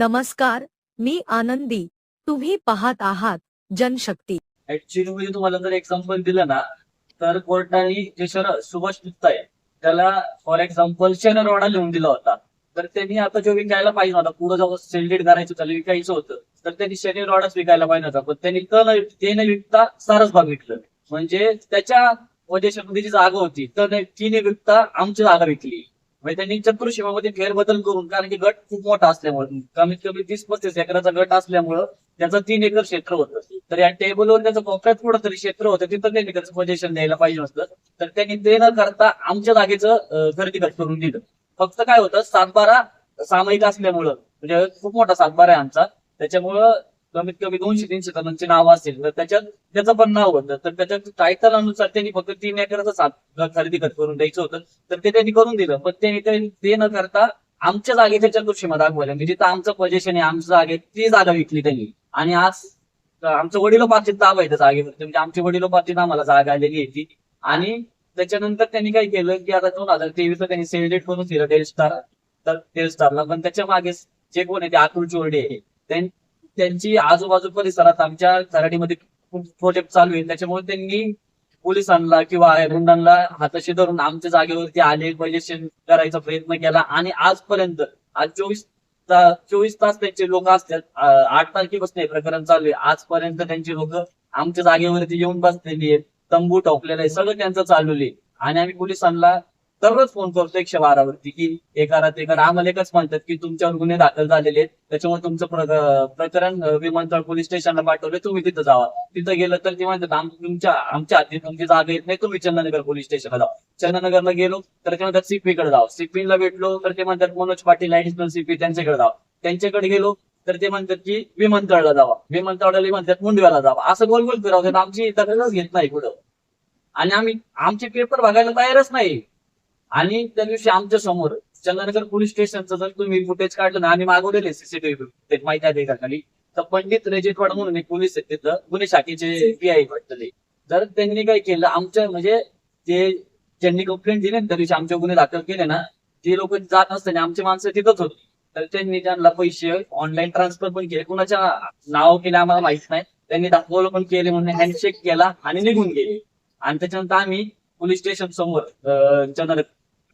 नमस्कार मी आनंदी. तुम्ही पाहत आहात जनशक्ती. ऍक्च्युली म्हणजे तुम्हाला जर एक्झाम्पल दिलं ना तर कोर्टाने जे सर सुभाष गुप्ता आहे त्याला फॉर एक्झाम्पल शनरवाडा लिहून दिला होता. तर त्यांनी आता जो विकायला पाहिजे होता पुढे जाऊन सेलिब्रेट करायचं त्याला विकायचं होतं तर त्यांनी शनिवारवाडाच विकायला पाहिजे होता. पण त्यांनी त ते न विकता सारसबाग विकलं. म्हणजे त्याच्या वजेशामध्ये जी जागा होती तर तिने विकता आमची जागा विकली. म्हणजे त्यांनी चतुर्शीमामध्ये फेरबदल करून कारण की गट खूप मोठा असल्यामुळे कमीत कमी तीस पस्तीस एकराचा गट असल्यामुळं त्याचं तीन एकर क्षेत्र होतं. तर या टेबलवर त्याचं कोपऱ्यात कुठं तरी क्षेत्र होतं तिथं त्यांनी त्याचं पोझिशन द्यायला पाहिजे असतं तर त्यांनी ते न करता आमच्या जागेचं खरेदी गट करून दिलं. फक्त काय होतं सातबारा सामायिक असल्यामुळं म्हणजे खूप मोठा सातबारा आहे आमचा. त्याच्यामुळं कमीत कमी दोनशे तीनशे जणांची नाव असतील तर त्याच्यात त्याचं पण नाव होतं. तर त्याच्यात टायटलानुसार त्यांनी फक्त तीन एकराचं सात खरेदी खत करून द्यायचं होतं. तर ते त्यांनी करून दिलं. पण त्यांनी ते- ते न करता आमच्या जागेच्या चतुर्शीमा दाखवल्या म्हणजे जिथं आमचं पोझिशन आहे आमच्या जागे ती जागा विकली त्यांनी. आणि आज आमचं वडिलोपार्जित दाब आहे त्या जागेवरती. म्हणजे आमची वडिलोपार्जित आम्हाला जागा आलेली आहे ती. आणि त्याच्यानंतर त्यांनी काय केलं की आता दोन हजार तेवीस त्यांनी सेलिब्रेट करून दिलं टेल स्टार तर टेल स्टारला पण त्याच्यामागे जे कोण आहे ते अतुल चोरडे आहे त्यांची आजूबाजू परिसरात आमच्या कराडीमध्ये खूप प्रोजेक्ट चालू आहे. त्याच्यामुळे त्यांनी पोलिसांना किंवा गुंडांना हाताशी धरून आमच्या जागेवरती आले पैसे करायचा प्रयत्न केला. आणि आजपर्यंत आज चोवीस चोवीस तास त्यांचे लोक असतात. आठ तारखेपासून हे प्रकरण चालू आहे. आजपर्यंत त्यांची लोक आमच्या जागेवरती येऊन बसलेली आहेत. तंबू ठोकलेला आहे. सगळं त्यांचं चालू आहे. आणि आम्ही पोलिसांना दररोज फोन करतो एकशे बारावरती की एका रात ते करा आम्हाला एकच म्हणतात की तुमच्यावर गुन्हे दाखल झालेले आहेत त्याच्यामुळे तुमचं प्रकरण विमानतळ पोलीस स्टेशनला पाठवले तुम्ही तिथं जावा. तिथं गेलं तर ते म्हणतात तुमच्या आमच्या हाती तुमची जागा येत नाही तुम्ही चंदनगर पोलीस स्टेशनला जावा. चंदनगरला गेलो तर ते म्हणतात सीपीकडे जावा जावं. ला भेटलो तर ते म्हणतात मनोज पाटील ऍडिशनल सीपी त्यांच्याकडे जावं. त्यांच्याकडे गेलो तर ते म्हणतात की विमानतळला जावा. विमानतळाला म्हणतात मुंडव्याला जावा. असं गोल गोल फिरवतात आमची दखलच घेत नाही पुढं आणि आम्ही आमचे पेपर बघायला तयारच नाही. आणि त्या दिवशी आमच्यासमोर चंद्रनगर पोलीस स्टेशनचं जर तुम्ही फुटेज काढलं ना आम्ही मागवलेले सीसीटीव्ही फुटेज माहिती आहे का खाली? तर पंडित रेजिटवाड म्हणून एक पोलीस आहेत तिथं गुन्हे शाखेचे पी आय वाटतं ते तर त्यांनी काय केलं आमच्या म्हणजे ते ज्यांनी कंप्लेंट दिली ना त्या दिवशी आमच्या गुन्हे दाखल केले ना ते लोक जात नसताना आमची माणसं तिथंच होती. तर त्यांनी त्यांना पैसे ऑनलाईन ट्रान्सफर पण केले. कुणाच्या नाव केले आम्हाला माहीत नाही. त्यांनी दाखवलं पण केले म्हणून हँडशेक केला आणि निघून गेले. आणि त्याच्यानंतर आम्ही पोलीस स्टेशन समोर चंद्र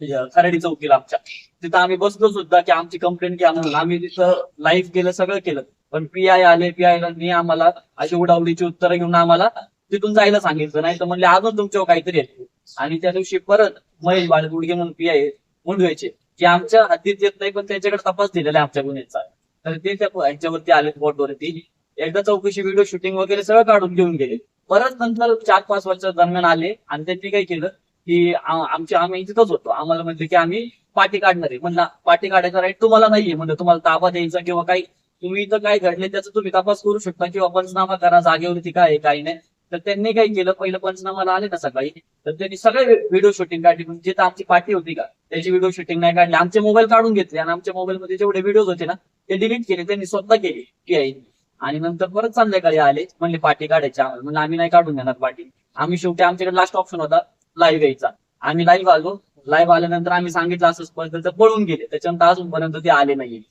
म्हणजे, खराडी चौकीला आमच्या. तिथं आम्ही बसलो सुद्धा की आमची कंप्लेंट घ्या म्हणून आम्ही तिथं लाईव्ह केलं सगळं केलं. पण पी आय आले पी आय आम्हाला अशी उडावडीची उत्तरं घेऊन आम्हाला तिथून जायला सांगितलं. नाही तर म्हणले अजून तुमच्यावर काहीतरी येते आणि त्या दिवशी परत महेश बाळगुडगे म्हणून पी आय मुंडवायचे की आमच्या हद्दीत येत नाही पण त्यांच्याकडे तपास दिलेला आहे आमच्या गुन्ह्याचा. तर ते त्या ह्याच्यावरती आले बोर्डवरती एकदा चौकशी व्हिडिओ शूटिंग वगैरे सगळं काढून घेऊन गेले. परत नंतर चार पाच वर्षा दरम्यान आले आणि त्यांनी काय केलं? की आमच्या आम्ही तिथंच होतो. आम्हाला म्हणले की आम्ही पाठी काढणार आहे. म्हणलं पाठी काढायचा राईट तुम्हाला नाहीये. म्हणजे तुम्हाला ताबा द्यायचा किंवा काही तुम्ही इथं काय घडले त्याचा तुम्ही तपास करू शकता किंवा पंचनामा करा. जागेवरती काय आहे काही नाही. तर त्यांनी काय केलं? पहिलं पंचनामाला आले ना सकाळी. तर त्यांनी सगळे व्हिडिओ शूटिंग काढली. म्हणजे जिथं आमची पाठी होती का त्याची व्हिडिओ शूटिंग नाही काढली. आमचे मोबाईल काढून घेतले आणि आमच्या मोबाईल मध्ये जेवढे व्हिडिओ होते ना ते डिलीट केले. त्यांनी स्वतः केले. की आहे. आणि नंतर परत संध्याकाळी आले. म्हणले पाठी काढायची आम्हाला. म्हणजे आम्ही नाही काढून देणार पाठी. आम्ही शेवटी आमच्याकडे लास्ट ऑप्शन होता. लाईव्ह यायचा. आम्ही लाईव्ह आलो. लाईव्ह आल्यानंतर आम्ही सांगितलं असंच पद्धत पळून गेले. त्याच्यानंतर अजूनपर्यंत ते आले नाही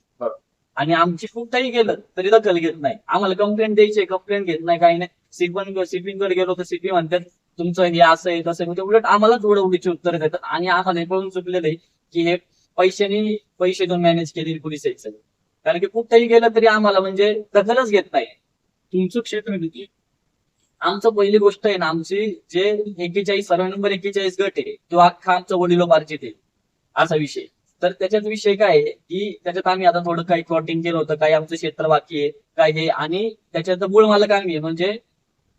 आणि आमची कुठंही गेलं तरी दखल घेत नाही. आम्हाला कंप्लेंट द्यायची कंप्लेंट घेत नाही काही नाही. सीपन सीपीन कडे गेलो तर सीपी म्हणतात तुमचं हे असं आहे तसं म्हणजे उलट आम्हालाच उडवडीची उत्तर देतात. आणि आम्हाला हे कळून चुकलेलं आहे की हे पैशाने पैसे देऊन मॅनेज केलेली पोलीस आहेत सगळे. कारण की कुठंही गेलं तरी आम्हाला म्हणजे दखलच घेत नाही. तुमचं क्षेत्र किती आमचं पहिली गोष्ट आहे ना आमची जे एकेचाळीस सर्व नंबर एकेचाळीस गट आहे तो अख्खा आमचं वडिलोपार्जित आहे असा विषय. तर त्याच्यात विषय काय आहे की त्याच्यात आम्ही आता थोडं काही प्लॉटिंग केलं होतं काही आमचं क्षेत्र बाकी आहे काय हे आणि त्याच्यात मूळ मालक आम्ही म्हणजे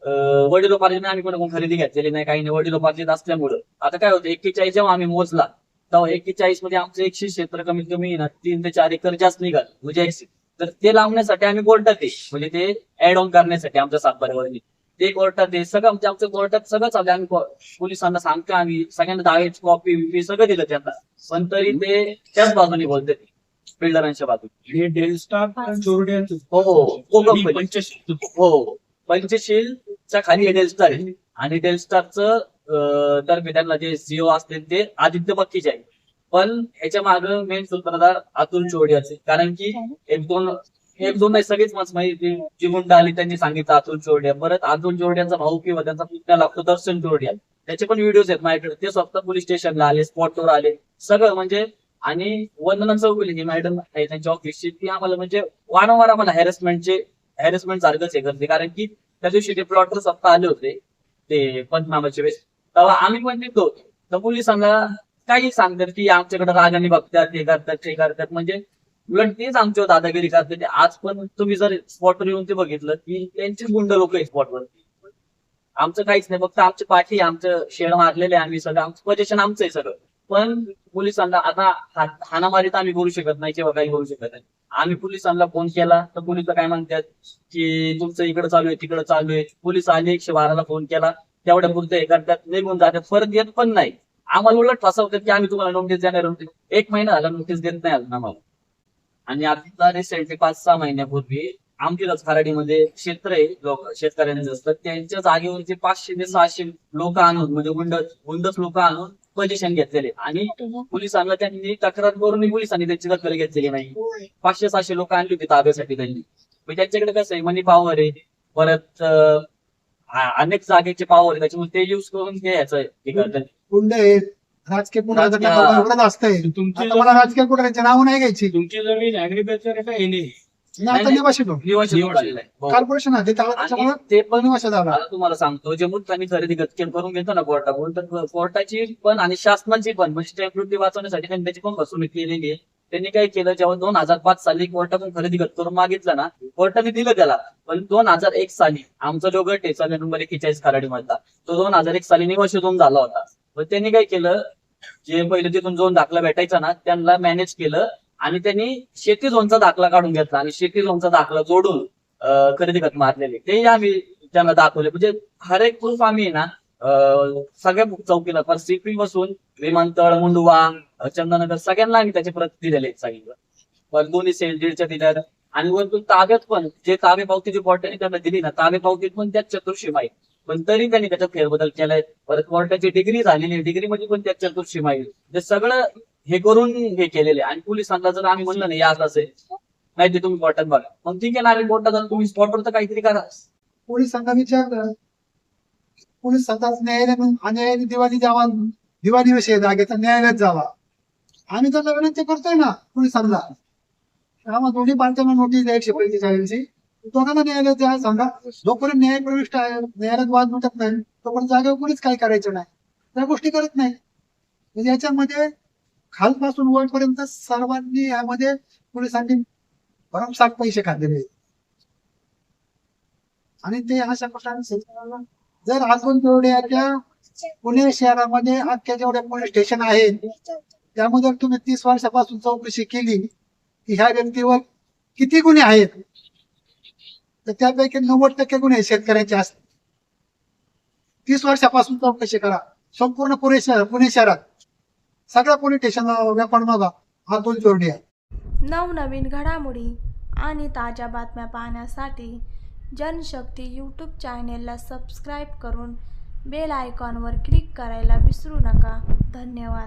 अं, वडिलोपार्जित आम्ही कोणाकडून कोण खरेदी घेतलेली नाही काही नाही. वडिलोपार्जित असल्यामुळं. आता काय होतं एक्केचाळीस जेव्हा आम्ही मोजला तेव्हा एक्केचाळीसमध्ये आमचं एकशे क्षेत्र कमीत कमी ना तीन ते चार एकर जास्त निघाल म्हणजे एकशे. तर ते लावण्यासाठी आम्ही कोर्टात ते म्हणजे ते ऍड ऑन करण्यासाठी आमच्या सातबाऱ्यावरती. ते कोर्टात आहे सगळं म्हणजे आमचं कोर्टात सगळं चालू आहे. आम्ही पोलिसांना सांगतो आम्ही सगळ्यांना दाव्याची कॉपी विपी सगळं दिलं त्यांना. पण तरी ते त्याच बाजूने बोलते बिल्डरांच्या बाजूने. हे डेल स्टार चोरड्यांचं हो हो हो company. पंचशील. हो पंचशीलच्या खाली डेलस्टार आहे. आणि डेलस्टारचं तर्फे त्यांना जे सीओ असतील ते आदित्य बक्कीचे आहे. पण ह्याच्या माग मेन सूत्रधार अतुल चोडियाचे कारण की एक दोन एक दोन नाही सगळेच मत माहिती जी गुंड आली त्यांनी सांगितलं अतुल जोडिया परत अतुल चोरडियांचा भाऊ किंवा त्यांचा पुतण्या लागतो दर्शन जोडिया त्याचे पण व्हिडिओज आहेत माझ्याकडे. ते स्वतः पोलीस स्टेशनला आले स्पॉटवर आले. सगळं म्हणजे आणि वंदना चौगुले ही मॅडम आहे त्यांच्या ऑफिसची ती आम्हाला म्हणजे वारंवार आम्हाला हॅरेसमेंटचे हॅरेसमेंट सारखंच हे करते. कारण की त्या दिवशी ते प्लॉटर स्वतः आले होते ते पंचनामाचे वेळेस. तेव्हा आम्ही पण तिथं होतो. तर पोलिसांना काही सांगतात की आमच्याकडे रागाने बघतात ते करतात ते करतात. म्हणजे उलट तेच आमच्यावर दादागिरी करतात ते. आज पण तुम्ही जर स्पॉटवर येऊन ते बघितलं की त्यांचे गुंड लोक आहे स्पॉटवर आमचं काहीच नाही. फक्त आमचे पाठी आमचं शेड मारलेले आम्ही सगळं. आमचं पोजेशन आमचं आहे सगळं. पण पोलिसांना आता हा- हाणामारी तर आम्ही करू शकत नाही किंवा काही करू शकत नाही. आम्ही पोलिसांना फोन केला तर पोलीस काय म्हणतात की तुमचं इकडे चालू आहे तिकडे चालू आहे. पोलीस आले एकशे बाराला फोन केला. तेवढ्या पुरते हे करतात निघून जातात. परत येत पण नाही. आम्हाला उलट फसवतात की आम्ही तुम्हाला नोटीस देणार होते. एक महिना झाला नोटीस देत नाही आम्हाला. आणि आता रिसेंटली पाच सहा महिन्यापूर्वी आमच्याच खराडीमध्ये क्षेत्र आहे लोक शेतकऱ्यांचे असतात. त्यांच्या जागेवरचे पाचशे ते सहाशे लोक आणून म्हणजे गुंड गुंडच लोक आणून पोझिशन घेतलेले आणि पोलिसांना त्यांनी तक्रार करून पोलिसांनी त्यांची दखल घेतलेली नाही. पाचशे सहाशे लोक आणली होती ताब्यासाठी त्यांनी. म्हणजे त्यांच्याकडे कसं आहे मनी पॉवर आहे. परत अनेक जागेचे पॉवर आहे. त्याच्यामुळे ते युज करून घ्यायचं गुंड आहेत. राजकीय असतंय तुमची आता मला राजकीय पुढाऱ्यांचे नाव नाही घ्यायची. तुमची जमीन ऍग्रिकल्चर आहे का एने मी आता नाही. निवासी तो निवासी निवासी. झालेलं आहे. हो. कॉर्पोरेशन आहे. त्यामुळे आणि त्याच्यामुळे ते पण निवासी झाला. मला तुम्हाला सांगतो जे मुद्दांनी खरेदी गतकेल करून घेतो ना कोर्टाकडून तर कोर्टाची पण आणि शासनाची पण म्हणजे स्टॅम्प वाचवण्यासाठी त्यांनी त्याची पण फसवणूक केलेली आहे. त्यांनी काय केलं जेव्हा दोन हजार पाच साली कोर्टाकडून खरेदी खत करून मागितलं ना कोर्टाने दिलं त्याला. पण दोन हजार एक साली आमचा जो गट आहे सगळ्या नंबर एकेचाळीस खराडी मधला तो दोन हजार एक साली निवासी झोन झाला होता. मग त्यांनी काय केलं? जे पहिले तिथून झोन दाखला भेटायचा ना त्यांना मॅनेज केलं आणि त्यांनी शेती झोनचा दाखला काढून घेतला आणि शेती झोनचा दाखला जोडून खरेदी खत मारलेले. ते आम्ही त्यांना दाखवले. म्हणजे हर एक प्रूफ आम्ही आहे ना सगळ्या चौकीला पर सीपी बसून विमानतळ मुंडवा चंदनगर सगळ्यांना आम्ही त्याचे प्रत दिलेले सांगितलं पण दोन्ही सेल दीडच्या दिल्यात. आणि वरतून ताब्यात पण जे ताबे पावती जी कोर्टाने त्यांना दिली ना ताबे पावतीत पण त्यात चतुर्शी माहिती पण तरी त्यांनी त्याच्यात फेरबदल केलाय. परत कोर्टाची डिग्री झालेली डिग्री मध्ये पण त्याच माहिती ते सगळं हे करून हे केलेले आणि पोलिसांना जर आम्ही म्हणलं नाही आज असेल नाही ते तुम्ही कोर्टात बघा मग ठीक आहे ना आम्ही कोर्टात तुम्ही स्पॉटवर तर काहीतरी करा. पोलिसांना विचारलं पोलीस सांगतात न्यायालयानं अन्यायाने दिवाळी जावा दिवाळी विषय जागेचा न्यायालयात जावा. आम्ही तर विनंती करतोय ना पोलिसांना आम्हाला दोन्ही पार्ट्यांना नोटीस द्यायची पंचेचाळीसची. दोघांना न्यायालयात द्या सांगा. जोपर्यंत न्याय प्रविष्ट आहे न्यायालयात वाद मिटत नाही तोपर्यंत जागेवर कोणीच काही करायचं नाही. त्या गोष्टी करत नाही. म्हणजे याच्यामध्ये खालपासून वरपर्यंत सर्वांनी यामध्ये पोलिसांनी भरमसाठ पैसे खाल्लेले आणि ते अशा प्रकारे जर अजून तेवढ्या पुणे शहरामध्ये अख्ख्या जेवढ्या पोलीस स्टेशन आहेत त्यामध्ये तुम्ही तीस वर्षापासून चौकशी केली की ह्या व्यक्तीवर किती गुन्हे आहेत? तर त्यापैकी नव्वद टक्के गुन्हे शेतकऱ्यांचे असतात तीस वर्षापासून चौकशी करा. संपूर्ण पुणे शहर पुणे शहरात. सगळ्या पोलीस स्टेशनला व्यापार बघा हा दोन जोडणी आहे. नवनवीन घडामोडी आणि ताज्या बातम्या पाहण्यासाठी जनशक्ती यूट्यूब चॅनेलला सबस्क्राईब करून बेल आयकॉनवर क्लिक करायला विसरू नका. धन्यवाद.